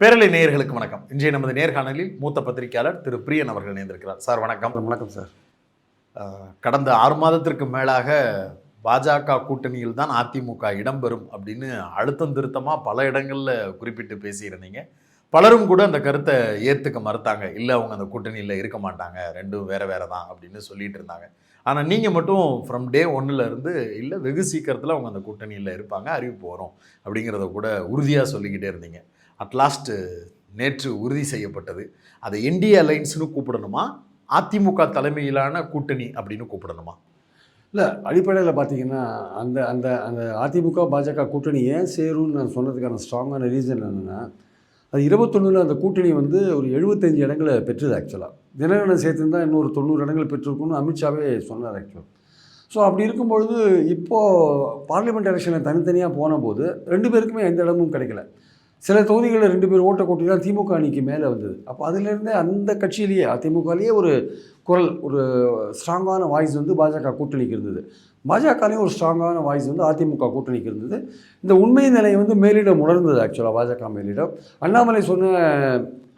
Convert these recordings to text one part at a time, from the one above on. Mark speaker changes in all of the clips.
Speaker 1: பேரலை நேயர்களுக்கு வணக்கம். இன்றைய நமது நேர்காணலில் மூத்த பத்திரிகையாளர் திரு பிரியன் அவர்கள் இணைந்திருக்கிறார். சார் வணக்கம்.
Speaker 2: வணக்கம் சார்.
Speaker 1: கடந்த ஆறு மாதத்திற்கு மேலாக பாஜக கூட்டணியில் தான் அதிமுக இடம்பெறும் அப்படின்னு அழுத்தம் திருத்தமாக பல இடங்களில் குறிப்பிட்டு பேசியிருந்தீங்க. பலரும் கூட அந்த கருத்தை ஏற்றுக்க மறுத்தாங்க. இல்லை அவங்க அந்த கூட்டணியில் இருக்க மாட்டாங்க. ரெண்டும் வேறு வேறு தான் அப்படின்னு சொல்லிட்டு இருந்தாங்க. ஆனால் நீங்கள் மட்டும் ஃப்ரம் டே இருந்து இல்லை வெகு சீக்கிரத்தில் அவங்க அந்த கூட்டணியில் இருப்பாங்க அறிவிப்பு வரும் அப்படிங்கிறத கூட உறுதியாக சொல்லிக்கிட்டே இருந்தீங்க. அட்லாஸ்ட்டு நேற்று உறுதி செய்யப்பட்டது. அதை என்டிஏ அலைன்ஸ்னு கூப்பிடணுமா? அதிமுக தலைமையிலான கூட்டணி அப்படின்னு கூப்பிடணுமா?
Speaker 2: இல்லை அடிப்படையில் பார்த்தீங்கன்னா அந்த அந்த அந்த அதிமுக பாஜக கூட்டணி ஏன் சேரும்னு நான் சொன்னதுக்கான ஸ்ட்ராங்கான ரீசன் என்னென்னா அது இருபத்தொன்னில் அந்த கூட்டணி வந்து ஒரு எழுபத்தஞ்சு இடங்களை பெற்றுது ஆக்சுவலாக தினகரனை சேர்த்துருந்தா இன்னொரு தொண்ணூறு இடங்கள் பெற்றிருக்கும்னு அமித்ஷாவே சொன்னார் ஆக்சுவல் ஸோ அப்படி இருக்கும்பொழுது இப்போது பார்லிமெண்ட் எலெக்ஷனில் தனித்தனியாக போன போது ரெண்டு பேருக்குமே எந்த இடமும் கிடைக்கல. சில தொகுதிகளில் ரெண்டு பேர் ஓட்ட கொட்டி தான் திமுக அணிக்கு மேலே வந்தது. அப்போ அதிலிருந்தே அந்த கட்சியிலேயே அதிமுகலேயே ஒரு குரல் ஒரு ஸ்ட்ராங்கான வாய்ஸ் வந்து பாஜக கூட்டணிக்கு இருந்தது. பாஜகலையும் ஒரு ஸ்ட்ராங்கான வாய்ஸ் வந்து அதிமுக கூட்டணிக்கு இருந்தது. இந்த உண்மை நிலையை வந்து மேலிடம் உணர்ந்தது ஆக்சுவலாக பாஜக மேலிடம். அண்ணாமலை சொன்ன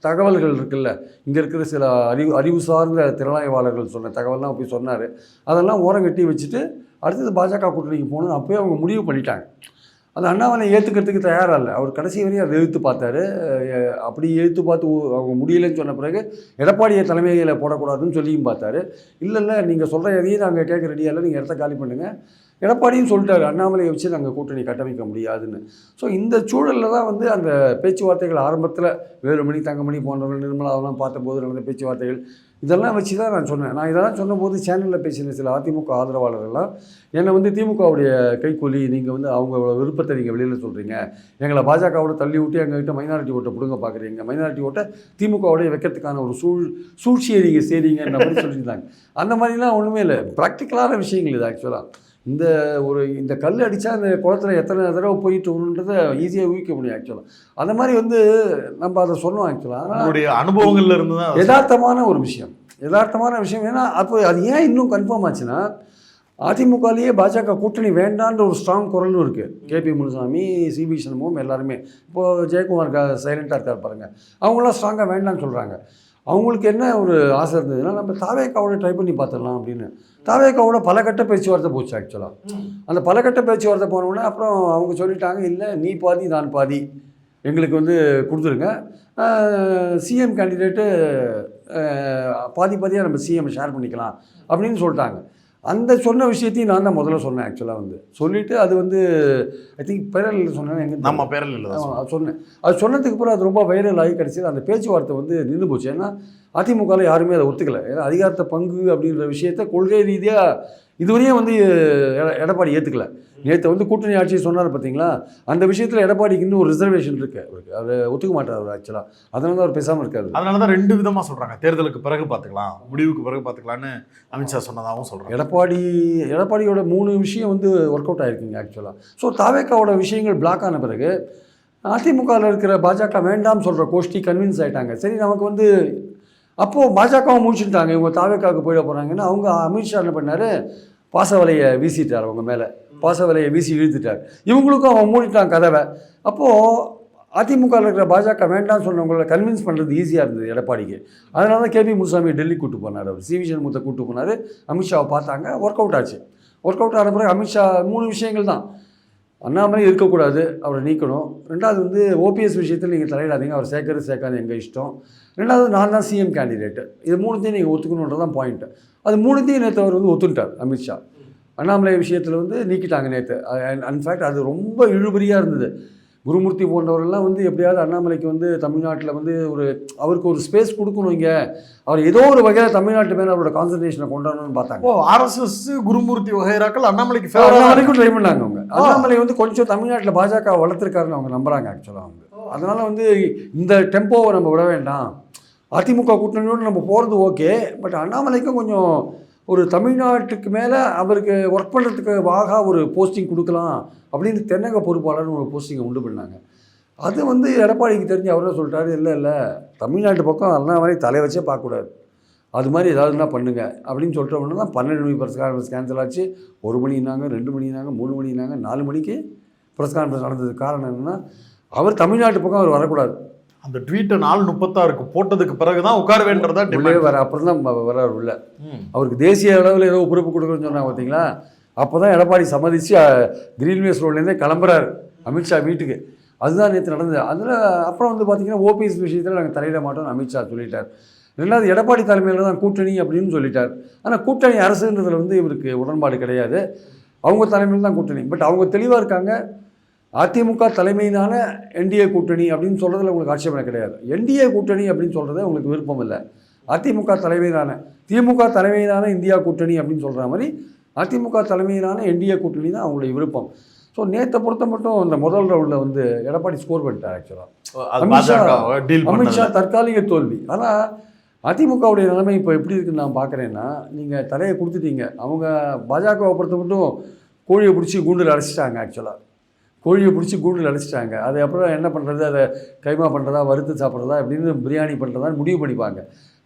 Speaker 2: தகவல்கள் இருக்குல்ல இங்கே இருக்கிற சில அறிவு அறிவு சார்ந்த திறனாய்வாளர்கள் சொன்ன தகவல்லாம் போய் சொன்னார். அதெல்லாம் ஓரம் கட்டி வச்சுட்டு அடுத்தது பாஜக கூட்டணிக்கு போகணும்னு அப்போயே அவங்க முடிவு பண்ணிட்டாங்க. அந்த அண்ணாமலை ஏற்றுக்கிறதுக்கு தயாராக இல்லை அவர் கடைசி வரையும் அதை எழுத்து பார்த்தாரு. அப்படி எழுத்து பார்த்து அவங்க முடியலைன்னு சொன்ன பிறகு எடப்பாடியை தலைமையில் போடக்கூடாதுன்னு சொல்லியும் பார்த்தாரு. இல்லை இல்லை நீங்கள் சொல்கிற எதையும் நாங்கள் கேட்க ரெடியாக இல்லை. நீங்கள் இடத்த காலி பண்ணுங்கள் எடப்பாடியும் சொல்லிட்டாரு அண்ணாமலையை வச்சு நாங்கள் கூட்டணி கட்டமைக்க முடியாதுன்னு. ஸோ இந்த சூழலில் தான் வந்து அந்த பேச்சுவார்த்தைகள் ஆரம்பத்தில் வேலுமணி தங்கமணி போன்றவர்கள் நிர்மலாவெல்லாம் பார்த்தபோது நடந்த பேச்சுவார்த்தைகள் இதெல்லாம் வச்சு தான் நான் சொன்னேன். நான் இதெல்லாம் சொன்னபோது சேனலில் பேசின சில அதிமுக ஆதரவாளர்கள்லாம் என்னை வந்து திமுகவுடைய கைக்கூலி நீங்கள் வந்து அவங்க விருப்பத்தை நீங்கள் வெளியில் சொல்கிறீங்க எங்களை பாஜகவோட தள்ளி விட்டு எங்ககிட்ட மைனாரிட்டி ஓட்டை பிடுங்க பார்க்குறீங்க மைனாரிட்டி ஓட்டை திமுகவுடைய வைக்கிறதுக்கான ஒரு சூழ் சூழ்ச்சியை நீங்கள் செய்றீங்கன்ற மாதிரி சொல்லியிருந்தாங்க. அந்த மாதிரிலாம் ஒன்றுமே இல்லை. ப்ராக்டிக்கலான விஷயங்கள் இது ஆக்சுவலாக இந்த ஒரு இந்த கல் அடித்தா அந்த குளத்துல எத்தனை தடவை போயிட்டு வரணுன்றதை ஈஸியாக ஊகிக்க முடியும் ஆக்சுவலாக அந்த மாதிரி வந்து நம்ம அதை சொன்னோம் ஆக்சுவலாக
Speaker 1: உங்களுடைய அனுபவங்கள்ல இருந்து தான்
Speaker 2: யதார்த்தமான ஒரு விஷயம். யதார்த்தமான விஷயம் ஏன்னா அப்போ அது ஏன் இன்னும் கன்ஃபார்ம் ஆச்சுன்னா அதிமுகலேயே பாஜக கூட்டணி வேண்டான்ற ஒரு ஸ்ட்ராங் குரலும் இருக்குது கேபி முனுசாமி சிபி சண்முகம் எல்லாருமே. இப்போது ஜெயக்குமார் சைலண்ட்டாக இருக்கார் பாருங்கள் அவங்களாம் ஸ்ட்ராங்காக வேண்டாம்னு சொல்கிறாங்க அவங்களுக்கு என்ன ஒரு ஆசை இருந்ததுன்னா நம்ம தாவேக்காவோட ட்ரை பண்ணி பார்த்துடலாம் அப்படின்னு. தாவேக்காவோட பல கட்ட பேச்சுவார்த்தை போச்சு ஆக்சுவலாக அந்த பல கட்ட பேச்சுவார்த்தை போனோடனே அப்புறம் அவங்க சொல்லிட்டாங்க இல்லை நீ பாதி நான் பாதி. எங்களுக்கு வந்து கொடுத்துருங்க. சிஎம் கேண்டிடேட்டு பாதி பாதியாக நம்ம சிஎம் ஷேர் பண்ணிக்கலாம் அப்படின்னு சொல்லிட்டாங்க. அந்த சொன்ன விஷயத்தையும் நான் தான் முதல்ல சொன்னேன் ஆக்சுவலாக வந்து. சொல்லிவிட்டு அது வந்து ஐ திங்க் பேரல் சொன்னேன் எங்கே
Speaker 1: நம்ம பேரல் இல்லை
Speaker 2: ஆமா, அது சொன்னேன். அது சொன்னதுக்கு அப்புறம் அது ரொம்ப வைரல் ஆகி கிடச்சி அந்த பேச்சுவார்த்தை வந்து நின்று போச்சு. ஏன்னா அதிமுகவில் யாருமே அதை ஒத்துக்கலை. ஏன்னா அதிகாரத்தை பங்கு அப்படின்ற விஷயத்த கொள்கை ரீதியாக இதுவரையும் வந்து எட- எடப்பாடி ஏற்றுக்கல நேற்று வந்து கூட்டணி ஆட்சி சொன்னார் பார்த்தீங்களா அந்த விஷயத்தில் எடப்பாடிக்கு இன்னும் ஒரு ரிசர்வேஷன் இருக்கு. அவருக்கு அதை ஒத்துக்க மாட்டார் அவர் ஆக்சுவலாக அதனால தான் அவர் பேசாமல் இருக்காரு.
Speaker 1: அதனால தான் ரெண்டு விதமா சொல்றாங்க. தேர்தலுக்கு பிறகு பார்த்துக்கலாம் முடிவுக்கு பிறகு பார்த்துக்கலான்னு அமித்ஷா சொன்னதாகவும் சொல்றாங்க.
Speaker 2: எடப்பாடி எடப்பாடியோட மூணு விஷயம் வந்து ஒர்க் அவுட் ஆயிருக்குங்க ஆக்சுவலாக ஸோ தாவேக்காவோட விஷயங்கள் பிளாக் ஆன பிறகு அதிமுகவில் இருக்கிற பாஜக வேண்டாம் சொல்கிற கோஷ்டி கன்வின்ஸ் ஆயிட்டாங்க. சரி நமக்கு வந்து அப்போது பாஜகவும் முடிச்சுட்டாங்க இவங்க தாவேக்காவுக்கு போயிட போகிறாங்கன்னா அவங்க அமித்ஷா என்ன பண்ணார்? பாசவலையை வீசிட்டார் அவங்க மேலே. பாசவலையை வீசி இழுத்துட்டார். இவங்களுக்கும் அவன் மூடிட்டான் கதவை. அப்போது அதிமுகவில் இருக்கிற பாஜக வேண்டாம்னு சொன்னவங்கள கன்வின்ஸ் பண்ணுறது ஈஸியாக இருந்தது எடப்பாடிக்கு. அதனால தான் கேபி முனுசாமி டெல்லி கூட்டு போனார் அவர். சி வி சண்முகத்தை கூட்டு போனார். அமித்ஷாவை பார்த்தாங்க. ஒர்க் அவுட் ஆச்சு. ஒர்க் அவுட் ஆன பிறகு அமித்ஷா மூணு விஷயங்கள் தான். அண்ணாமலை இருக்கக்கூடாது அவரை நீக்கணும். ரெண்டாவது வந்து ஓபிஎஸ் விஷயத்தில் நீங்கள் தலையிடாதீங்க அவர் சேர்க்கறது சேர்க்காது எங்கள் இஷ்டம். ரெண்டாவது நான் தான் சிஎம் கேண்டிடேட்டு இது மூணுத்தையும் நீங்கள் ஒத்துக்கணுன்றது தான் பாயிண்ட்டு அது மூணுத்தையும் நேற்று அவர் வந்து ஒத்துக்கிட்டார் அமித்ஷா அண்ணாமலை விஷயத்தில் வந்து நீக்கிட்டாங்க நேற்று அன்ஃபேக்ட் அது ரொம்ப இழுபறியாக இருந்தது. குருமூர்த்தி போன்றவரெல்லாம் வந்து எப்படியாவது அண்ணாமலைக்கு வந்து தமிழ்நாட்டில் வந்து ஒரு அவருக்கு ஒரு ஸ்பேஸ் கொடுக்கணும் இங்கே. அவர் ஏதோ ஒரு வகையில் தமிழ்நாட்டு மேலே அவரோட கான்சன்ட்ரேஷனை கொண்டாடணும்னு பார்த்தாங்க.
Speaker 1: ஓ ஆர்எஸ்எஸ் குருமூர்த்தி வகைராக்கள் அண்ணாமலைக்கு
Speaker 2: அண்ணாமலைக்கும் ட்ரை பண்ணாங்க அவங்க. அண்ணாமலை வந்து கொஞ்சம் தமிழ்நாட்டில் பாஜக வளர்த்துருக்காருன்னு அவங்க நம்புறாங்க ஆக்சுவலாக அவங்க. அதனால வந்து இந்த டெம்போவை நம்ம விட வேண்டாம். அதிமுக கூட்டணியோடு நம்ம போகிறது ஓகே பட் அண்ணாமலைக்கும் கொஞ்சம் ஒரு தமிழ்நாட்டுக்கு மேலே அவருக்கு ஒர்க் பண்ணுறதுக்கு வாகா ஒரு போஸ்டிங் கொடுக்கலாம். அப்படின்னு தென்னக பொறுப்பாளர்னு ஒரு போஸ்டிங்கை உண்டு பண்ணாங்க. அது வந்து எடப்பாடிக்கு தெரிஞ்சு அவரே சொல்லிட்டாரு இல்லை இல்லை தமிழ்நாட்டு பக்கம் அண்ணாமலை தலை வச்சே பார்க்கக்கூடாது. அது மாதிரி ஏதாவதுனா பண்ணுங்க. அப்படின்னு சொல்லிட்ட உடனே தான் பன்னெண்டு மணி ப்ரெஸ் கான்ஃபரன்ஸ் கேன்சல் ஆச்சு. ஒரு மணினாங்க ரெண்டு மணினாங்க மூணு மணினாங்க நாலு மணிக்கு ப்ரெஸ் கான்ஃபரன்ஸ் நடந்ததுக்கு காரணம் என்னென்னா அவர் தமிழ்நாட்டு பக்கம் அவர் வரக்கூடாது.
Speaker 1: அந்த ட்வீட்டை நாலு முப்பத்தாறுக்கு போட்டதுக்கு பிறகுதான் உட்கார வேண்டதா
Speaker 2: உள்ளே வர அப்புறம் தான் வர்றார் உள்ள. அவருக்கு தேசிய அளவில் ஏதோ பொறுப்பு கொடுக்குறேன்னு சொன்னாங்க பார்த்தீங்களா? அப்போ தான் எடப்பாடி சம்மதித்து கிரீன்வேஸ் ரோட்லேருந்தே கிளம்புறாரு. அமித்ஷா வீட்டுக்கு. அதுதான் நேற்று நடந்தது. அதில் அப்புறம் வந்து பார்த்தீங்கன்னா ஓபிஎஸ் விஷயத்தில் நாங்கள் தலையிட மாட்டோம்னு அமித்ஷா சொல்லிட்டார். ரெண்டாவது எடப்பாடி தலைமையில் தான் கூட்டணி அப்படின்னு சொல்லிட்டார். ஆனால் கூட்டணி அரசுன்றதில் வந்து இவருக்கு உடன்பாடு கிடையாது. அவங்க தலைமையில் தான் கூட்டணி. பட் அவங்க தெளிவாக இருக்காங்க. அதிமுக தலைமையினால என்டிஏ கூட்டணி அப்படின்னு சொல்கிறதுல உங்களுக்கு ஆட்சேபனை கிடையாது. என்டிஏ கூட்டணி அப்படின்னு சொல்கிறது உங்களுக்கு விருப்பம் இல்லை. அதிமுக தலைமையிலான திமுக தலைமையிலான இந்தியா கூட்டணி அப்படின்னு சொல்கிற மாதிரி அதிமுக தலைமையிலான என்டிஏ கூட்டணி தான் அவங்களுடைய விருப்பம். ஸோ நேற்றை பொறுத்த மட்டும் இந்த முதல் ரவுண்டில் வந்து எடப்பாடி ஸ்கோர் பண்ணிட்டார் ஆக்சுவலாக அமித்ஷா தற்காலிக தோல்வி. ஆனால் அதிமுகவுடைய நிலைமை இப்போ எப்படி இருக்குன்னு நான் பார்க்குறேன்னா நீங்கள் தலையை கொடுத்துட்டீங்க. அவங்க பாஜகவை பொறுத்த மட்டும் கோழியை பிடிச்சி கூண்டில் அடைச்சிட்டாங்க ஆக்சுவலாக கோழியை பிடிச்சி கூண்டில் அடைச்சிட்டாங்க. அது அப்புறம் என்ன பண்ணுறது அதை கைமா பண்ணுறதா வறுத்து சாப்பிட்றதா அப்படின்னு பிரியாணி பண்ணுறதான்னு முடிவு பண்ணிப்பாங்க.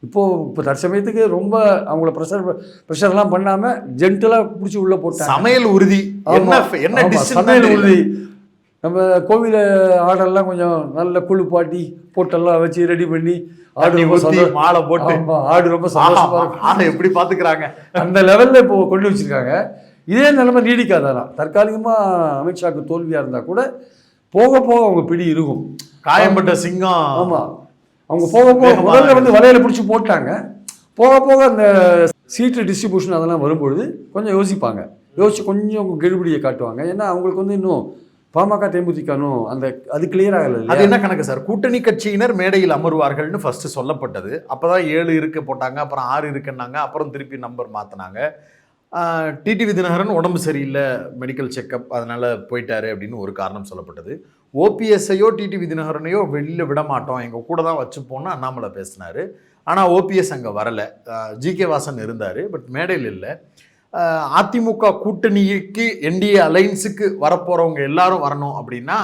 Speaker 2: இப்போது இப்போ தற்சமயத்துக்கு ரொம்ப அவங்கள ப்ரெஷர் ப்ரெஷர்லாம் பண்ணாமல் ஜென்டலாக பிடிச்சி உள்ளே போட்டாங்க.
Speaker 1: சமையல் உறுதி. என்ன என்ன
Speaker 2: சமையல் உறுதி. நம்ம கோவில ஆடெல்லாம் கொஞ்சம் நல்ல குளிப்பாட்டி போட்டெல்லாம் வச்சு ரெடி பண்ணி ஆடு ரொம்ப
Speaker 1: மாலை போட்டு.
Speaker 2: ஆடு ரொம்ப சந்தோஷமா இருக்கும்.
Speaker 1: ஆளை எப்படி பாத்துக்கிறாங்க?
Speaker 2: அந்த லெவல்ல இப்போ கொண்டு வச்சிருக்காங்க. இதே நிலைமை நீடிக்காதான் தற்காலிகமா அமித்ஷாக்கு தோல்வியா இருந்தா கூட போக போக அவங்க பிடி இருக்கும்.
Speaker 1: காயம்பட்ட சிங்கம்.
Speaker 2: ஆமா. அவங்க போக போக முதல்ல வந்து வலையில பிடிச்சி போட்டாங்க. போக போக அந்த சீட்டு டிஸ்ட்ரிபியூஷன் அதெல்லாம் வரும்பொழுது கொஞ்சம் யோசிப்பாங்க. யோசிச்சு கொஞ்சம் கெடுபிடியை காட்டுவாங்க. ஏன்னா அவங்களுக்கு வந்து இன்னும் பாமக தேமுதிகனும் அந்த அது கிளியர் ஆகல
Speaker 1: அது என்ன கணக்கு சார்? கூட்டணி கட்சியினர் மேடையில் அமர்வார்கள்னு ஃபர்ஸ்ட் சொல்லப்பட்டது. அப்பதான் ஏழு இருக்கு போட்டாங்க அப்புறம் ஆறு இருக்குன்னாங்க அப்புறம் திருப்பி நம்பர் மாத்தினாங்க. டிடிவி தினகரன் உடம்பு சரியில்லை மெடிக்கல் செக்கப் அதனால் போயிட்டாரு அப்படின்னு ஒரு காரணம் சொல்லப்பட்டது. ஓபிஎஸ்ஐயோ டிடிவி தினகரனையோ வெளியில் விட மாட்டோம். எங்கள் கூட தான் வச்சுப்போம்னு அண்ணாமலை பேசினார். ஆனால் ஓபிஎஸ் அங்கே வரலை. ஜிகே வாசன் இருந்தார் பட் மேடையில் இல்லை. அதிமுக கூட்டணிக்கு என்டிஏ அலைன்ஸுக்கு வரப்போகிறவங்க எல்லாரும் வரணும் அப்படின்னா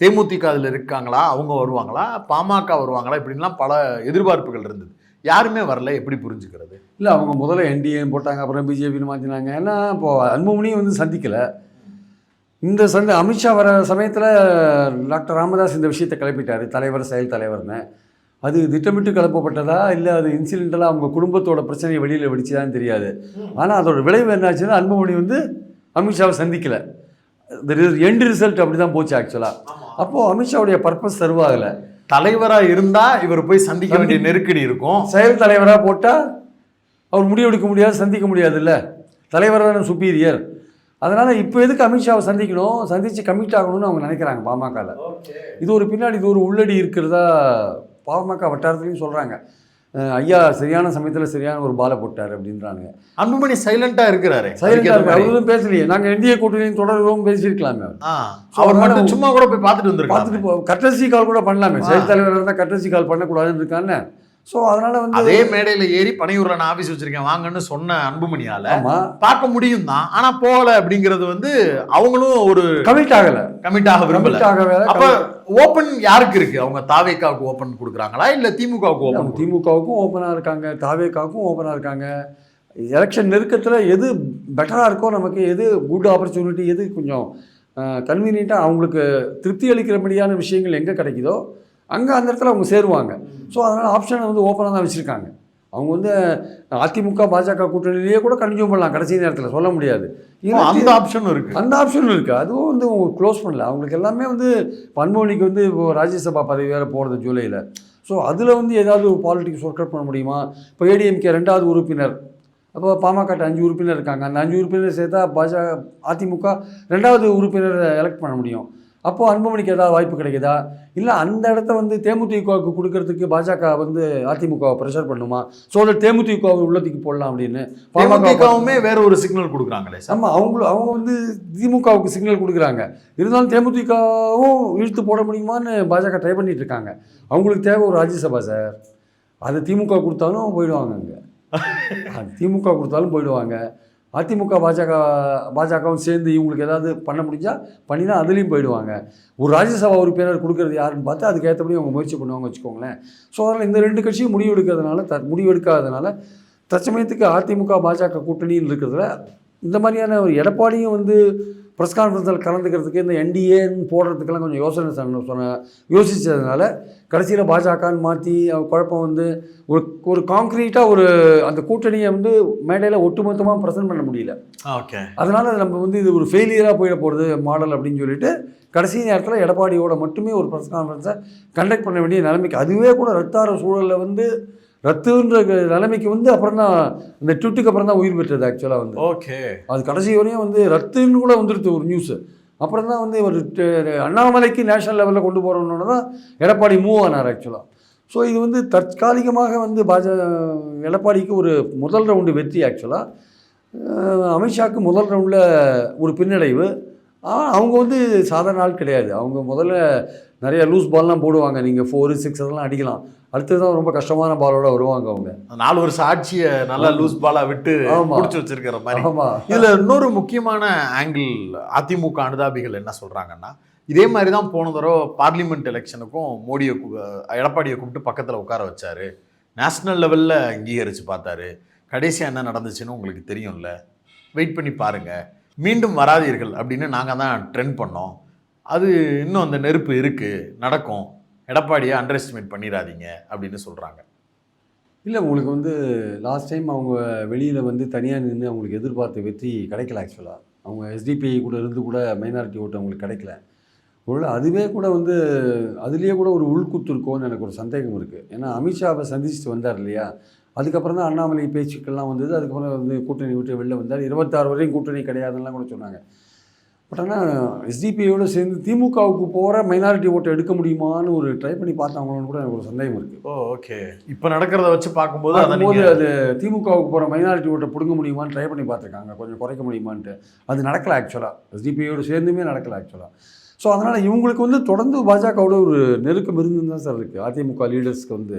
Speaker 1: தேமுதிக அதில் இருக்காங்களா? அவங்க வருவாங்களா? பாமக வருவாங்களா? இப்படின்லாம் பல எதிர்பார்ப்புகள் இருந்தது. யாருமே வரல எப்படி புரிஞ்சுக்கிறது?
Speaker 2: இல்லை அவங்க முதல்ல என்டிஏ போட்டாங்க அப்புறம் பிஜேபின்னு மாற்றினாங்க ஏன்னா இப்போ அன்புமணியும் வந்து சந்திக்கலை. இந்த சந்தை அமித்ஷா வர சமயத்தில் டாக்டர் ராமதாஸ் இந்த விஷயத்தை கிளப்பிட்டாரு தலைவர் செயல் தலைவர்னு. அது திட்டமிட்டு கிளப்பப்பட்டதா இல்லை அது இன்சிடென்டலாக அவங்க குடும்பத்தோட பிரச்சனையை வெளியில் வெடிச்சுதான்னு தெரியாது. ஆனால் அதோட விளைவு என்னாச்சுன்னா அன்புமணி வந்து அமித்ஷாவை சந்திக்கலை. எண்ட் ரிசல்ட் அப்படி தான் போச்சு ஆக்சுவலாக அப்போது அமித்ஷாவுடைய பர்பஸ் சர்வாகலை
Speaker 1: தலைவரா இருந்தா இவர் போய் சந்திக்க வேண்டிய நெருக்கடி இருக்கும்.
Speaker 2: செயல் தலைவராக போட்டால் அவர் முடிவெடுக்க முடியாது சந்திக்க முடியாதுல்ல. தலைவர் தானே சுப்பீரியர். அதனால் இப்போ எதுக்கு அமித்ஷாவை சந்திக்கணும்? சந்தித்து கமிட் ஆகணும்னு அவங்க நினைக்கிறாங்க பாமகவில் இது ஒரு பின்னாடி இது ஒரு உள்ளடி இருக்கிறதா பாமக வட்டாரத்துலையும் சொல்கிறாங்க ஐயா சரியான சமயத்தில் சரியான ஒரு பாலை போட்டார் அப்படின்றாங்க
Speaker 1: அன்புமணி சைலண்டா இருக்கிறாரு.
Speaker 2: சைலண்டாக. அவரும் பேசலையே. நாங்கள் என்டிஏ கூட்டணியும் தொடர்பும் பேசியிருக்கலாமே
Speaker 1: அவர். மட்டும் சும்மா கூட போய் பார்த்துட்டு வந்திருக்காரு.
Speaker 2: பார்த்துட்டு கட்டசி கால் கூட பண்ணலாமே. செயல் தலைவர் இருந்தால் கட்டசி கால் பண்ணக்கூடாதுன்னு இருக்கான்னு ஸோ அதனால் வந்து
Speaker 1: அதே மேடையில ஏறி பனையூர்ல நான் ஆபீஸ் வச்சிருக்கேன். வாங்கன்னு சொன்ன அன்புமணியால பார்க்க முடியும் தான். ஆனா போகல அப்படிங்கிறது வந்து அவங்களும் ஒரு
Speaker 2: கமிட் ஆகலை.
Speaker 1: கமிட் ஆக விரும்பல. அப்ப ஓபன் யாருக்கு இருக்கு? அவங்க தாவேக்காவுக்கு ஓபன் கொடுக்குறாங்களா? இல்ல திமுகவுக்கு
Speaker 2: அவங்க திமுகவுக்கும் ஓப்பனாக இருக்காங்க தாவேக்காவுக்கும் ஓப்பனாக இருக்காங்க. எலெக்ஷன் நெருக்கத்தில் எது பெட்டராக இருக்கோ நமக்கு எது குட் ஆப்பர்ச்சுனிட்டி எது கொஞ்சம் கன்வீனியண்ட்டாக அவங்களுக்கு திருப்தி அளிக்கிறபடியான விஷயங்கள் எங்கே கிடைக்குதோ அங்கே அந்த இடத்துல அவங்க சேருவாங்க. ஸோ அதனால் ஆப்ஷனை வந்து ஓப்பனாக தான் வச்சுருக்காங்க. அவங்க வந்து அதிமுக பாஜக கூட்டணியிலேயே கூட கண்டினியூ பண்ணலாம். கடைசி நேரத்தில் சொல்ல முடியாது.
Speaker 1: அந்த ஆப்ஷனும் இருக்கு.
Speaker 2: அந்த ஆப்ஷனும் இருக்குது அதுவும் வந்து க்ளோஸ் பண்ணல. அவங்களுக்கு எல்லாமே வந்து பன்மொழிக்கு வந்து இப்போ ராஜ்யசபா பதவி வேறு போகிறது ஜூலையில் ஸோ அதில் வந்து ஏதாவது பாலிட்டிக்ஸ் ஒர்க் அவுட் பண்ண முடியுமா? இப்போ ஏடிஎம்கே ரெண்டாவது உறுப்பினர். அப்போ பாமகட்ட அஞ்சு உறுப்பினர் இருக்காங்க. அந்த அஞ்சு உறுப்பினர் சேர்த்தா பாஜக அதிமுக ரெண்டாவது உறுப்பினர் எலெக்ட் பண்ண முடியும். அப்போது அன்புமணிக்கு ஏதாவது வாய்ப்பு கிடைக்குதா? இல்லை அந்த இடத்த வந்து தேமுதிகவுக்கு கொடுக்கறதுக்கு பாஜக வந்து அதிமுகவை ப்ரெஷர் பண்ணுமா? ஸோ தேமுதிகவை உள்ளத்துக்கு போடலாம் அப்படின்னு பாமக
Speaker 1: தேமுதிகவுமே வேற ஒரு சிக்னல் கொடுக்குறாங்களே
Speaker 2: ஆமாம் அவங்களும் அவங்க வந்து திமுகவுக்கு சிக்னல் கொடுக்குறாங்க. இருந்தாலும் தேமுதிகவும் இழுத்து போட முடியுமான்னு பாஜக ட்ரை பண்ணிட்டு இருக்காங்க. அவங்களுக்கு தேவை ஒரு ராஜ்யசபா சார். அது திமுக கொடுத்தாலும் போயிடுவாங்க அங்கே. திமுக கொடுத்தாலும் போயிடுவாங்க. அதிமுக பாஜக பாஜகவும் சேர்ந்து இவங்களுக்கு ஏதாவது பண்ண முடிஞ்சால் பண்ணி தான் அதுலேயும் போயிடுவாங்க. ஒரு ராஜ்யசபா உறுப்பினர் கொடுக்குறது யாருன்னு பார்த்து அதுக்கு ஏற்றபடி அவங்க முயற்சி பண்ணுவாங்க வச்சுக்கோங்களேன். ஸோ அதனால் இந்த ரெண்டு கட்சியும் முடிவு எடுக்கிறதுனால த முடிவு எடுக்காததுனால தற்சமயத்துக்கு அதிமுக பாஜக கூட்டணியில் இருக்கிறதுல இந்த மாதிரியான ஒரு எடப்பாடியும் வந்து ப்ரெஸ் கான்ஃபரன்ஸில் கலந்துக்கிறதுக்கு இந்த என்டிஏன்னு போடுறதுக்கெல்லாம் கொஞ்சம் யோசனை சொன்ன யோசித்ததுனால கடைசியில் பாஜகன்னு மாற்றி குழப்பம் வந்து ஒரு ஒரு காங்க்ரீட்டாக ஒரு அந்த கூட்டணியை வந்து மேடையில் ஒட்டுமொத்தமாக ப்ரெசென்ட் பண்ண முடியல.
Speaker 1: ஓகே
Speaker 2: அதனால் நம்ம வந்து இது ஒரு ஃபெயிலியராக போயிட போகிறது மாடல் அப்படின்னு சொல்லிட்டு கடைசி நேரத்தில் எடப்பாடியோட மட்டுமே ஒரு ப்ரெஸ் கான்ஃபரன்ஸை கண்டக்ட் பண்ண வேண்டிய நிலைமைக்கு அதுவே கூட ரத்தார சூழலில் வந்து ரத்துன்ற நிலைமைக்கு வந்து அப்புறம் தான் இந்த ட்விட்டுக்கு அப்புறம் தான் உயிர் பெற்றது ஆக்சுவலாக வந்து.
Speaker 1: ஓகே.
Speaker 2: அது கடைசி வரையும் வந்து ரத்துன்னு கூட வந்துடுது ஒரு நியூஸு அப்புறம் தான் வந்து ஒரு அண்ணாமலைக்கு நேஷனல் லெவலில் கொண்டு போகிறோன்னு தான் எடப்பாடி மூவ் ஆனார் ஆக்சுவலாக ஸோ இது வந்து தற்காலிகமாக வந்து பாஜ எடப்பாடிக்கு ஒரு முதல் ரவுண்டு வெற்றி ஆக்சுவலாக அமித்ஷாக்கு முதல் ரவுண்டில் ஒரு பின்னடைவு. அவங்க வந்து சாதாரண ஆள் கிடையாது. அவங்க முதல்ல நிறைய லூஸ் பால்லாம் போடுவாங்க. நீங்கள் ஃபோரு சிக்ஸ் அதெல்லாம் அடிக்கலாம். அடுத்தது தான் ரொம்ப கஷ்டமான பாலோட வருவாங்க அவங்க.
Speaker 1: நாலு வருஷம் ஆட்சியை நல்லா லூஸ் பாலா விட்டு. முடிச்சு வச்சிருக்கிற மாதிரி.
Speaker 2: ஆமாம்
Speaker 1: இதுல இன்னொரு முக்கியமான ஆங்கிள் அதிமுக அனுதாபிகள் என்ன சொல்றாங்கன்னா இதே மாதிரி தான் போன தடவை பார்லிமெண்ட் எலெக்ஷனுக்கும் மோடியை எடப்பாடியை கூப்பிட்டு பக்கத்துல உட்கார வச்சாரு. நேஷனல் லெவல்ல அங்கீகரிச்சு பார்த்தாரு. கடைசியா என்ன நடந்துச்சுன்னு உங்களுக்கு தெரியும்ல? வெயிட் பண்ணி பாருங்க. மீண்டும் வராதீர்கள் அப்படின்னு நாங்க தான் ட்ரெண்ட் பண்ணோம். அது இன்னும் அந்த நெருப்பு இருக்குது நடக்கும். எடப்பாடியை அண்டர் எஸ்டிமேட் பண்ணிடாதீங்க அப்படின்னு சொல்கிறாங்க
Speaker 2: இல்லை உங்களுக்கு வந்து லாஸ்ட் டைம் அவங்க வெளியில் வந்து தனியாக நின்று அவங்களுக்கு எதிர்பார்த்த வெற்றி கிடைக்கல ஆக்சுவலாக அவங்க எஸ்டிபிஐ கூட இருந்து கூட மைனாரிட்டி ஓட்டு அவங்களுக்கு கிடைக்கல. ஒருவேளை அதுவே கூட வந்து அதுலேயே கூட ஒரு உள்குத்து இருக்கோன்னு எனக்கு ஒரு சந்தேகம் இருக்குது ஏன்னா அமித்ஷாவை சந்திச்சுட்டு வந்தார் இல்லையா? அதுக்கப்புறம் தான் அண்ணாமலை பேச்சுக்கெல்லாம் வந்தது. அதுக்கப்புறம் வந்து கூட்டணி விட்டு வெளில வந்தார். இருபத்தாறு வரையும் கூட்டணி கிடையாதுன்னெலாம் கூட சொன்னாங்க. பட் ஆனால் எஸ்டிபிஐயோடு சேர்ந்து திமுகவுக்கு போகிற மைனாரிட்டி ஓட்டை எடுக்க முடியுமான்னு ஒரு ட்ரை பண்ணி பார்த்தாங்களோன்னு கூட எனக்கு ஒரு சந்தேகம் இருக்குது
Speaker 1: ஓ ஓகே இப்போ நடக்கிறத வச்சு பார்க்கும்போது அதை
Speaker 2: பார்க்கும்போது
Speaker 1: நீங்க
Speaker 2: அது திமுகவுக்கு போகிற மைனாரிட்டி ஓட்டை பிடுங்க முடியுமான்னு ட்ரை பண்ணி பார்த்துருக்காங்க. கொஞ்சம் குறைக்க முடியுமான்ட்டு. அது நடக்கல ஆக்சுவலாக எஸ்டிபியோடு சேர்ந்துமே நடக்கல ஆக்சுவலாக ஸோ அதனால் இவங்களுக்கு வந்து தொடர்ந்து பாஜகவோட ஒரு நெருக்கம் இருந்துன்னு தான் சார் இருக்குது அதிமுக லீடர்ஸ்க்கு வந்து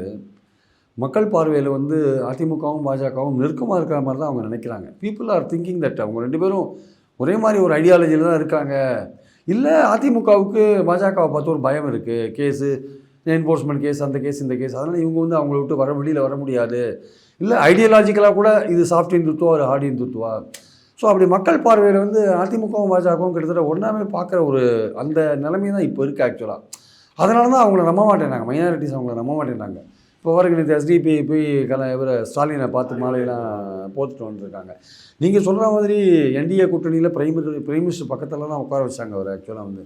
Speaker 2: மக்கள் பார்வையில் வந்து அதிமுகவும் பாஜகவும் நெருக்கமாக இருக்கிற மாதிரி தான் அவங்க நினைக்கிறாங்க. பீப்புள் ஆர் திங்கிங் தட் அவங்க ரெண்டு பேரும் ஒரே மாதிரி ஒரு ஐடியாலஜியில் தான் இருக்காங்க. இல்லை அதிமுகவுக்கு பாஜகவை பார்த்து ஒரு பயம் இருக்குது கேஸு என்ஃபோர்ஸ்மெண்ட் கேஸ் அந்த கேஸ் இந்த கேஸ். அதனால் இவங்க வந்து அவங்கள விட்டு வர வெளியில் வர முடியாது. இல்லை ஐடியாலஜிக்கலாக கூட இது சாஃப்ட் இந்துத்துவா ஒரு ஹார்ட் இந்துத்துவா? ஸோ அப்படி மக்கள் பார்வையில் வந்து அதிமுகவும் பாஜகவும் கிட்டத்தட்ட ஒன்றாமே பார்க்குற ஒரு அந்த நிலைமை தான் இப்போ இருக்குது ஆக்சுவலாக அதனால தான் அவங்கள நம்ப மாட்டேனாங்க மைனாரிட்டிஸ் அவங்கள நம்ப மாட்டேனாங்க இப்போ வரைக்கும் இந்த எஸ்டிபி போய் கல இவர் ஸ்டாலினை பார்த்து மாலையெல்லாம் போத்துட்டு வந்துருக்காங்க. நீங்கள் சொல்கிற மாதிரி என்டிஏ கூட்டணியில் பிரைம் பிரைம் மினிஸ்டர் பக்கத்தில் தான் உட்கார வச்சாங்க அவர் ஆக்சுவலாக வந்து.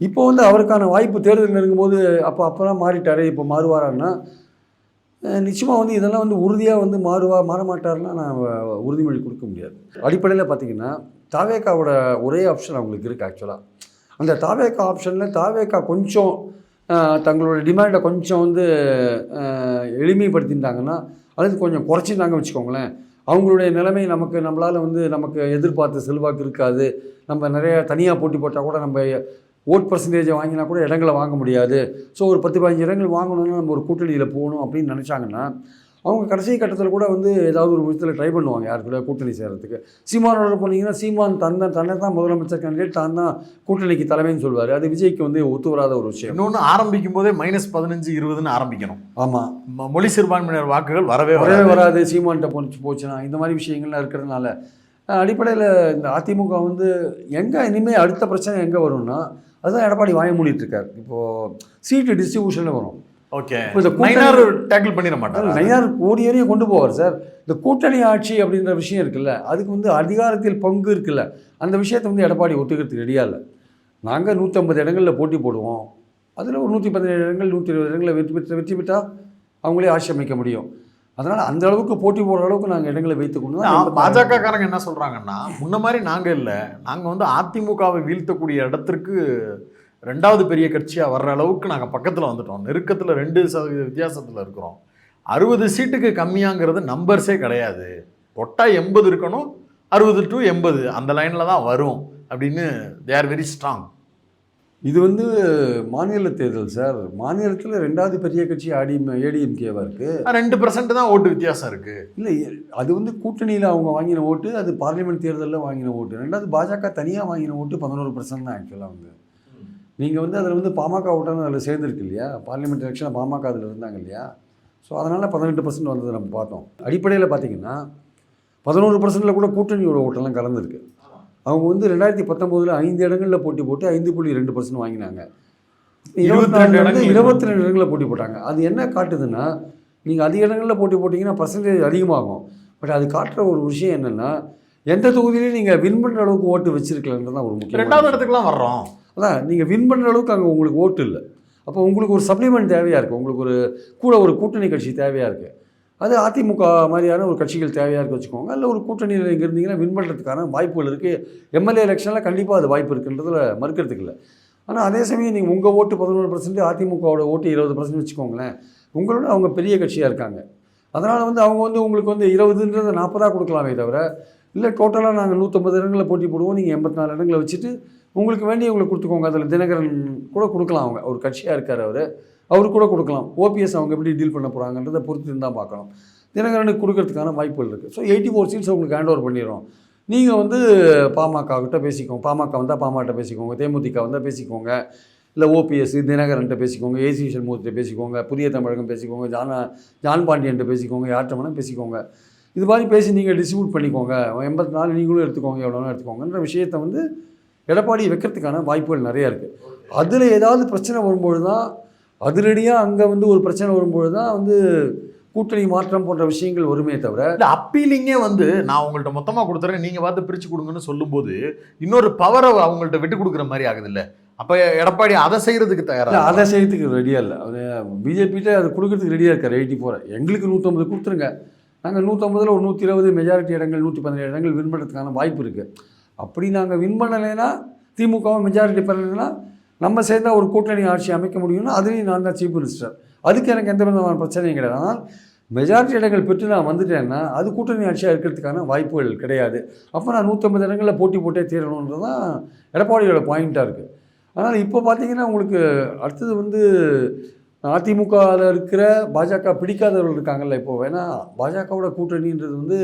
Speaker 2: இப்போ வந்து அவருக்கான வாய்ப்பு தேர்தல் நெருங்கும்போது அப்போ அப்போலாம் மாறிட்டார் இப்போ மாறுவாரான்னா நிச்சயமாக வந்து இதெல்லாம் வந்து உறுதியாக வந்து மாறுவா மாற நான் உறுதிமொழி கொடுக்க முடியாது. அடிப்படையில் பார்த்தீங்கன்னா தாவேக்காவோட ஒரே ஆப்ஷன் அவங்களுக்கு இருக்குது ஆக்சுவலாக அந்த தாவேக்கா ஆப்ஷனில் தாவேக்கா கொஞ்சம் தங்களோட டிமாண்டை கொஞ்சம் வந்து அஹ், எளிமைப்படுத்திட்டாங்கன்னா அல்லது கொஞ்சம் குறைச்சிருந்தாங்க வச்சுக்கோங்களேன். அவங்களுடைய நிலைமை நமக்கு நம்மளால் வந்து நமக்கு எதிர்பார்த்த செல்வாக்கு இருக்காது. நம்ம நிறைய தனியாக போட்டி போட்டால் கூட நம்ம ஓட் பர்சன்டேஜை வாங்கினா கூட இடங்களை வாங்க முடியாது. ஸோ ஒரு பத்து பதினஞ்சு இடங்கள் வாங்கணும்னா நம்ம ஒரு கூட்டணியில் போகணும் அப்படின்னு நினச்சாங்கன்னா அவங்க கடைசி கட்டத்தில் கூட வந்து ஏதாவது ஒரு விஷயத்தில் ட்ரை பண்ணுவாங்க யார் கூட கூட்டணி சேர்கிறதுக்கு சீமானோட போனீங்கன்னா சீமான் தன்னை தன்னை தான் முதலமைச்சர் கேண்டிடேட் தான் தான் கூட்டணிக்கு தலைமைன்னு சொல்லுவார் அது விஜய்க்கு வந்து ஒத்து வராத ஒரு விஷயம்.
Speaker 1: இன்னொன்று ஆரம்பிக்கும் போதே மைனஸ் பதினஞ்சு இருபதுன்னு ஆரம்பிக்கணும்.
Speaker 2: ஆமாம்
Speaker 1: மொழி சிறுபான்மையினர் வாக்குகள் வரவே
Speaker 2: வரவே
Speaker 1: வராது.
Speaker 2: சீமான்கிட்ட போச்சு போச்சுன்னா. இந்த மாதிரி விஷயங்கள்லாம் இருக்கிறதுனால. அடிப்படையில் இந்த அதிமுக வந்து எங்கே இனிமேல் அடுத்த பிரச்சனை எங்கே வரும்னா அதுதான் எடப்பாடி வாய மூடிட்டு இருக்காரு. இப்போது சீட்டு டிஸ்ட்ரிபியூஷனில் வரும்.
Speaker 1: ஓகே. மைனார் டேக்கிள் பண்ணிட மாட்டாங்க
Speaker 2: நைனார் கோடி வரையும் கொண்டு போவார் சார். இந்த கூட்டணி ஆட்சி அப்படின்ற விஷயம் இருக்குல்ல அதுக்கு வந்து அதிகாரத்தில் பங்கு இருக்குல்ல அந்த விஷயத்தை வந்து எடப்பாடி ஒத்துக்கிறதுக்கு ரெடியாக இல்லை. நாங்கள் நூற்றம்பது இடங்களில் போட்டி போடுவோம். அதில் ஒரு நூற்றி பதினேழு இடங்கள் நூற்றி இருபது இடங்களில் வெற்றி பெற்று வெற்றி பெற்றால் அவங்களே ஆட்சி அமைக்க முடியும். அதனால் அந்த அளவுக்கு போட்டி போடுற அளவுக்கு நாங்கள் இடங்களை வைத்துக்கொண்டு தான்
Speaker 1: பாஜக காரங்க என்ன சொல்றாங்கன்னா முன்ன மாதிரி நாங்க இல்ல. நாங்க வந்து அதிமுகவை வீழ்த்தக்கூடிய இடத்திற்கு ரெண்டாவது பெரிய கட்சியா வர்ற அளவுக்கு நாங்க பக்கத்துல வந்துட்டோம். நெருக்கத்துல ரெண்டு சதவீத வித்தியாசத்துல இருக்கிறோம். அறுபது சீட்டுக்கு கம்மியாங்கிறது நம்பர்ஸே கிடையாது. ஒட்டா எண்பது இருக்கணும் அறுபது டு எண்பது அந்த லைன்ல தான் வரும் அப்படின்னு தே ஆர் வெரி ஸ்ட்ராங்
Speaker 2: இது வந்து மாநில தேர்தல் சார். மாநிலத்தில் ரெண்டாவது பெரிய கட்சி ஆடி ஏடிஎம்கேவா இருக்குது
Speaker 1: ரெண்டு பர்சன்ட் தான் ஓட்டு வித்தியாசம் இருக்கு.
Speaker 2: இல்லை அது வந்து கூட்டணியில் அவங்க வாங்கின ஓட்டு அது பார்லிமெண்ட் தேர்தலில் வாங்கின ஓட்டு. ரெண்டாவது பாஜக தனியாக வாங்கின ஓட்டு பதினோரு பர்சன்ட் தான் ஆக்சுவலாக வந்து நீங்கள் வந்து அதில் வந்து பாமக ஓட்டான அதில் சேர்ந்துருக்கு இல்லையா? பார்லிமெண்ட் எலெக்ஷனில் பாமக அதில் இருந்தாங்க இல்லையா? ஸோ அதனால் பதினெட்டு பர்சன்ட் வந்ததை நம்ம பார்த்தோம். அடிப்படையில் பார்த்தீங்கன்னா பதினோரு பர்சன்டில் கூட கூட்டணியோட ஓட்டெல்லாம் கலந்துருக்கு. அவங்க வந்து ரெண்டாயிரத்தி பத்தொம்போதில் ஐந்து இடங்களில் போட்டி போட்டு ஐந்து புள்ளி ரெண்டு பர்சன்ட் வாங்கினாங்க. இருபத்தி ரெண்டு
Speaker 1: இடங்கள்
Speaker 2: இருபத்தி ரெண்டு இடங்களில் போட்டி போட்டாங்க. அது என்ன காட்டுதுன்னா நீங்கள் அதிக இடங்களில் போட்டி போட்டிங்கன்னா பர்சன்டேஜ் அதிகமாகும். பட் அது காட்டுற ஒரு விஷயம் என்னென்னா எந்த தொகுதியிலையும் நீங்கள் வின் பண்ணுற அளவுக்கு ஓட்டு வச்சிருக்கலன்றது தான் ஒரு முக்கியம்
Speaker 1: ரெண்டாவது இடத்துக்குலாம் வர்றோம்.
Speaker 2: அதான் நீங்கள் வின் பண்ணுற அளவுக்கு அங்கே உங்களுக்கு ஓட்டு இல்லை. அப்போ உங்களுக்கு ஒரு சப்ளிமெண்ட் தேவையாக இருக்குது உங்களுக்கு ஒரு கூட ஒரு கூட்டணி கட்சி தேவையாக இருக்குது அது அதிமுக மாதிரியான ஒரு கட்சிகள் தேவையாக இருக்கு வச்சுக்கோங்க. இல்லை ஒரு கூட்டணியில் இங்கே இருந்தீங்கன்னா வின் பண்ணுறதுக்கான வாய்ப்புகள் இருக்குது எம்எல்ஏ எலெக்ஷனில் கண்டிப்பாக அது வாய்ப்பு இருக்குன்றதுல மறுக்கிறதுக்கு இல்லை. ஆனால் அதே சமயம் நீங்கள் உங்கள் ஓட்டு பதினோரு பர்சன்ட் அதிமுகவோட ஓட்டு இருபது பர்சன்ட் வச்சுக்கோங்களேன். உங்களோட அவங்க பெரிய கட்சியாக இருக்காங்க. அதனால் வந்து அவங்க வந்து உங்களுக்கு வந்து இருபதுன்றதை நாற்பதாக கொடுக்கலாமே தவிர இல்லை டோட்டலாக நாங்கள் நூற்றம்பது இடங்களில் போட்டி போடுவோம். நீங்கள் எண்பத்தி நாலு இடங்களை வச்சுட்டு உங்களுக்கு வேண்டிய வேண்டியவங்களுக்கு கொடுத்துக்கோங்க அதில் தினகரன் கூட கொடுக்கலாம் அவங்க. ஒரு கட்சியாக இருக்கார் அவர். அவரு கூட கொடுக்கலாம். ஓபிஎஸ் அவங்க எப்படி டீல் பண்ண போகிறாங்கன்றதை பொறுத்து தான் பார்க்கணும். தினகரனுக்கு கொடுக்கறதுக்கான வாய்ப்புகள் இருக்குது ஸோ எயிட்டி ஃபோர் சீட்ஸ் உங்களுக்கு ஹேண்ட் ஓவர் பண்ணிடுறோம். நீங்கள் வந்து பாமகக்கிட்ட பேசிக்கோங்க. பாமக வந்தால் பாமகிட்ட பேசிக்கோங்க. தேமுதிக வந்தால் பேசிக்கோங்க. இல்லை ஓபிஎஸ் தினகரன்ட்ட பேசிக்கோங்க. ஏசி சண்முகத்தை பேசிக்கோங்க. புதிய தமிழகம் பேசிக்கோங்க. ஜான ஜான் பாண்டியன்ட்ட பேசிக்கோங்க. யார்கிட்ட வேணால் பேசிக்கோங்க. இது மாதிரி பேசி நீங்கள் டிஸ்ட்ரிபியூட் பண்ணிக்கோங்க. எண்பத்தி நாலு நீங்களும் எடுத்துக்கோங்க எவ்வளோ எடுத்துக்கோங்கன்ற விஷயத்தை வந்து எடப்பாடி வைக்கிறதுக்கான வாய்ப்புகள் நிறையா இருக்குது அதில் ஏதாவது பிரச்சனை வரும்பொழுது தான் அதிரடியாக அங்கே வந்து ஒரு பிரச்சனை வரும்பொழுது தான் வந்து கூட்டணி மாற்றம் போன்ற விஷயங்கள் வருமே தவிர
Speaker 1: இல்ல அப்பீலிங்கே வந்து நான் உங்கள்ட்ட மொத்தமா கொடுத்துறேன். நீங்க பார்த்து பிரிச்சு கொடுங்கன்னு சொல்லும்போது இன்னொரு பவரை அவங்கள்ட்ட விட்டு கொடுக்குற மாதிரி ஆகுது இல்ல அப்ப எடப்பாடி அதை செய்யறதுக்கு
Speaker 2: இல்ல,
Speaker 1: தயாரா
Speaker 2: அதை செய்யறதுக்கு ரெடியாக இல்லை. அது பிஜேபிகிட்ட அது கொடுக்கறதுக்கு ரெடியாக இருக்கார். எயிட்டி ஃபோர் எங்களுக்கு நூற்றம்பது கொடுத்துருங்க. நாங்கள் நூற்றம்பதில் ஒரு நூற்றி இருபது மெஜாரிட்டி இடங்கள் நூற்றி பதினேழு இடங்கள் வின் பண்ணுறதுக்கான வாய்ப்பு இருக்குது அப்படி நாங்கள் வின் பண்ணலைன்னா திமுகவும் மெஜாரிட்டி பண்ணலைன்னா நம்ம சேர்ந்தால் ஒரு கூட்டணி ஆட்சி அமைக்க முடியும்னா அதுலேயும் நான் தான் சீஃப் மினிஸ்டர் அதுக்கு எனக்கு எந்த விதமான பிரச்சனையும் கிடையாது. ஆனால் மெஜாரிட்டி இடங்கள் பெற்று நான் வந்துட்டேன்னா அது கூட்டணி ஆட்சியாக இருக்கிறதுக்கான வாய்ப்புகள் கிடையாது. அப்போ நான் நூற்றம்பது இடங்களில் போட்டி போட்டே தீரணுன்றது தான் எடப்பாடியோட பாயிண்ட்டாக இருக்குது ஆனால் இப்போ பார்த்தீங்கன்னா உங்களுக்கு அடுத்தது வந்து அதிமுகவில் இருக்கிற பாஜக பிடிக்காதவர்கள் இருக்காங்கல்ல இப்போ. வேணால் பாஜகவோட கூட்டணின்றது வந்து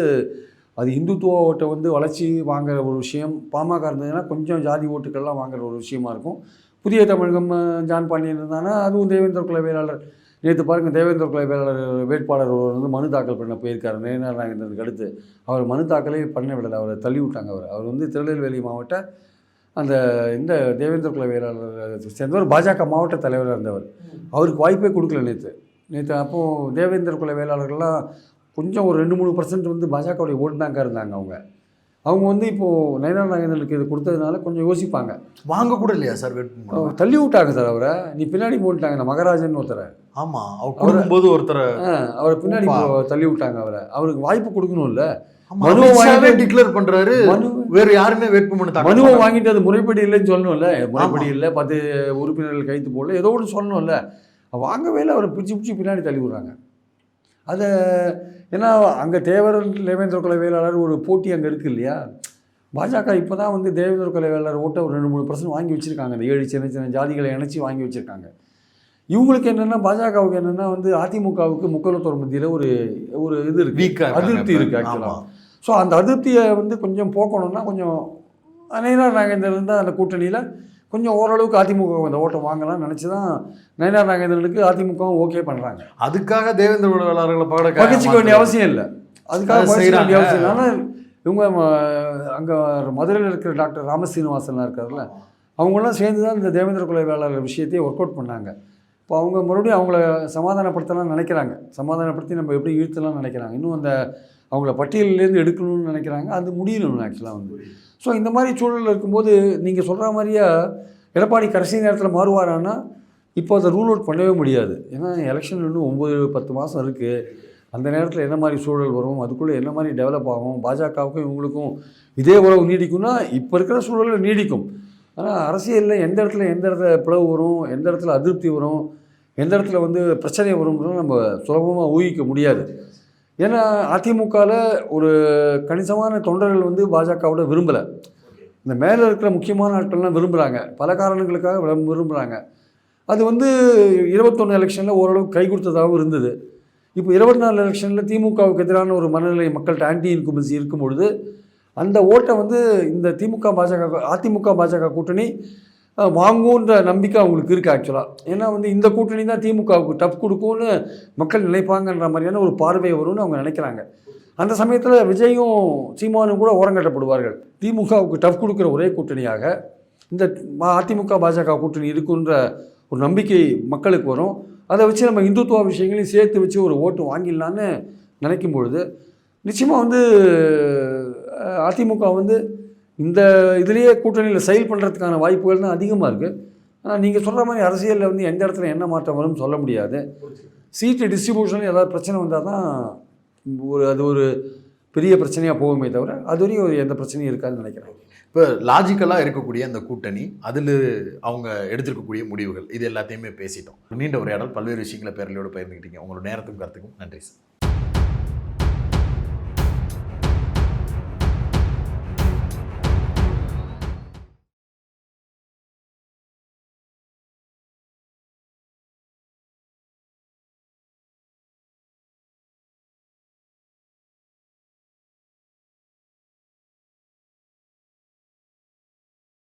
Speaker 2: அது இந்துத்துவாவோட்ட வந்து வளர்ச்சி வாங்குற ஒரு விஷயம். பாமக இருந்ததுன்னா கொஞ்சம் ஜாதி ஓட்டுக்கள்லாம் வாங்குற ஒரு விஷயமா இருக்கும். புதிய தமிழகம் ஜான் பாண்டியன் இருந்தானா அதுவும் தேவேந்திர குல வேளாளர் நேற்று பாருங்கள் தேவேந்திர குல வேளாளர் வேட்பாளர் ஒருவர் வந்து மனு தாக்கல் பண்ண போயிருக்காரு. நேரநாள் அடுத்து. அவர் மனு தாக்கலே பண்ண விடலை. அவரை தள்ளி விட்டாங்க அவர். அவர் வந்து திருநெல்வேலி மாவட்ட அந்த இந்த தேவேந்திர குல வேளாளர் சேர்ந்தவர் பாஜக மாவட்ட தலைவராக இருந்தவர். அவருக்கு வாய்ப்பே கொடுக்கல நேற்று நேற்று அப்போது தேவேந்திர குல வேளாளர்கள்லாம் கொஞ்சம் ஒரு ரெண்டு மூணு பர்சன்ட் வந்து பாஜகவுடைய ஓட்டு தாங்க இருந்தாங்க அவங்க. அவங்க வந்து இப்போது நயனார் நாகேந்திரனுக்கு இது கொடுத்ததுனால கொஞ்சம் யோசிப்பாங்க.
Speaker 1: வாங்க கூட இல்லையா சார்
Speaker 2: தள்ளி விட்டாங்க சார் அவரை. நீ பின்னாடி போட்டாங்க மகராஜன் ஒருத்தரை.
Speaker 1: ஆமா அவர் கொடுக்கும்போது ஒருத்தர்
Speaker 2: அவரை பின்னாடி தள்ளி விட்டாங்க அவரை. அவருக்கு வாய்ப்பு கொடுக்கணும்ல. மனுவை வாங்கிட்டு-
Speaker 1: டிக்ளேர் பண்றாரு. வேற யாருமே வேட்புமனு
Speaker 2: மனுவை. வாங்கிட்டு அது முறைப்படி இல்லைன்னு சொல்லணும்ல முறைப்படி இல்லை பத்து உறுப்பினர்கள் கைத்து போடல ஏதோ ஒன்று சொல்லணும்ல வாங்கவே இல்லை அவரை பிடிச்சி பிடிச்சி பின்னாடி தள்ளி விடுறாங்க. அதை ஏன்னா அங்கே தேவர் தேவேந்திர குல வேளாளர் ஒரு போட்டி அங்கே இருக்குது இல்லையா? பாஜக இப்போ தான் வந்து தேவேந்திர குல வேளாளர் ஓட்டை ஒரு ரெண்டு மூணு பர்சன்ட் வாங்கி வச்சுருக்காங்க. அந்த ஏழு சின்ன சின்ன ஜாதிகளை இணைச்சி வாங்கி வச்சுருக்காங்க. இவங்களுக்கு என்னென்னா பாஜகவுக்கு என்னென்னா வந்து அதிமுகவுக்கு முக்கலத்தோர் மத்தியில் ஒரு ஒரு இது இருக்குது அதிருப்தி. இருக்குது. ஆக்சுவலாக ஸோ அந்த அதிருப்தியை வந்து கொஞ்சம் போக்கணும்னா கொஞ்சம் நயனார் நாகேந்திரன் இருந்தால் அந்த கூட்டணியில் கொஞ்சம் ஓரளவுக்கு அதிமுக அந்த ஓட்டை வாங்கலாம்னு நினச்சி தான் நயனார் நாகேந்திரனுக்கு அதிமுகவும் ஓகே பண்ணுறாங்க
Speaker 1: அதுக்காக தேவேந்திர குல வேளாளர்களை பகட
Speaker 2: பகிச்சிக்க வேண்டிய அவசியம் இல்லை. அதுக்காக பகிச்சிக்க. வேண்டிய அவசியம் இல்லை. இவங்க அங்கே மதுரையில் இருக்கிற டாக்டர் ராமசீனிவாசன்லாம் இருக்கார்ல அவங்களாம் சேர்ந்து தான் இந்த தேவேந்திர குல வேளாளர் விஷயத்தையே ஒர்க் அவுட் பண்ணாங்க. இப்போ அவங்க மறுபடியும் அவங்கள சமாதானப்படுத்தலாம் நினைக்கிறாங்க. சமாதானப்படுத்தி நம்ம எப்படி இழுத்தலாம் நினைக்கிறாங்க. இன்னும் அந்த அவங்கள பட்டியலிலேருந்து எடுக்கணும்னு நினைக்கிறாங்க. அது முடியணும் ஆக்சுவலாக வந்து. ஸோ இந்த மாதிரி சூழலில் இருக்கும்போது நீங்கள் சொல்கிற மாதிரியா எடப்பாடி கடைசி நேரத்தில் மாறுவாரான்னா இப்போ அதை ரூல் அவுட் பண்ணவே முடியாது. ஏன்னா எலெக்ஷன் இன்னும் ஒம்பது பத்து மாதம் இருக்குது அந்த நேரத்தில் என்ன மாதிரி சூழல் வரும்? அதுக்குள்ளே என்ன மாதிரி டெவலப் ஆகும்? பாஜகவுக்கும் இவங்களுக்கும் இதே உறவு நீடிக்கும்னா இப்போ இருக்கிற சூழலில் நீடிக்கும். ஆனால் அரசியலில் எந்த இடத்துல எந்த இடத்துல பிளவு வரும் எந்த இடத்துல அதிருப்தி வரும் எந்த இடத்துல வந்து பிரச்சனை வரும்ன்றது நம்ம சுலபமாக ஊகிக்க முடியாது. ஏன்னா அதிமுகவில் ஒரு கணிசமான தொண்டர்கள் வந்து பாஜகவோட விரும்பலை. இந்த மேலே இருக்கிற முக்கியமான ஆட்கள்லாம் விரும்புகிறாங்க பல காரணங்களுக்காக விரும்புகிறாங்க அது வந்து இருபத்தொன்று எலெக்ஷனில் ஓரளவுக்கு கை கொடுத்ததாகவும் இருந்தது. இப்போ இருபத்தி நாலு எலெக்ஷனில் திமுகவுக்கு எதிரான ஒரு மனநிலை மக்கள்கிட்ட ஆன்டி இன்குமென்சி இருக்கும் பொழுது அந்த ஓட்டை வந்து இந்த திமுக பாஜக அதிமுக பாஜக கூட்டணி வாங்கும்ன்ற வாங்குன்ற நம்பிக்கை அவங்களுக்கு இருக்குது ஆக்சுவலாக ஏன்னா வந்து இந்த கூட்டணி தான் திமுகவுக்கு டஃப் கொடுக்கும்னு மக்கள் நினைப்பாங்கன்ற மாதிரியான ஒரு பார்வை வரும்னு அவங்க நினைக்கிறாங்க. அந்த சமயத்தில் விஜயும் சீமானும் கூட ஓரங்கட்டப்படுவார்கள். திமுகவுக்கு டஃப் கொடுக்குற ஒரே கூட்டணியாக இந்த அதிமுக பாஜக கூட்டணி இருக்குன்ற ஒரு நம்பிக்கை மக்களுக்கு வரும். அதை வச்சு நம்ம இந்துத்துவ விஷயங்களையும் சேர்த்து வச்சு ஒரு ஓட்டு வாங்கிடலான்னு நினைக்கும் பொழுது நிச்சயமாக வந்து அதிமுக வந்து இந்த இதுலேயே கூட்டணியில் செயல் பண்ணுறதுக்கான வாய்ப்புகள் தான் அதிகமாக இருக்குது ஆனால் நீங்கள் சொல்கிற மாதிரி அரசியலில் வந்து எந்த இடத்துல என்ன மாற்றம் வரும்னு சொல்ல முடியாது. சீட்டு டிஸ்ட்ரிபியூஷன் ஏதாவது பிரச்சனை வந்தால் தான் ஒரு அது ஒரு பெரிய பிரச்சனையாக போகுமே தவிர அது வரையும் ஒரு எந்த பிரச்சனையும் இருக்காதுன்னு நினைக்கிறேன்.
Speaker 1: இப்போ லாஜிக்கலாக இருக்கக்கூடிய அந்த கூட்டணி அதில் அவங்க எடுத்திருக்கக்கூடிய முடிவுகள் இது எல்லாத்தையுமே பேசிட்டோம். நீண்ட உரையாடல் பல்வேறு விஷயங்களை பேரலையோடு பயிர்ந்துக்கிட்டீங்க உங்களோட நேரத்துக்கும் கருத்துக்கும் நன்றி சார்.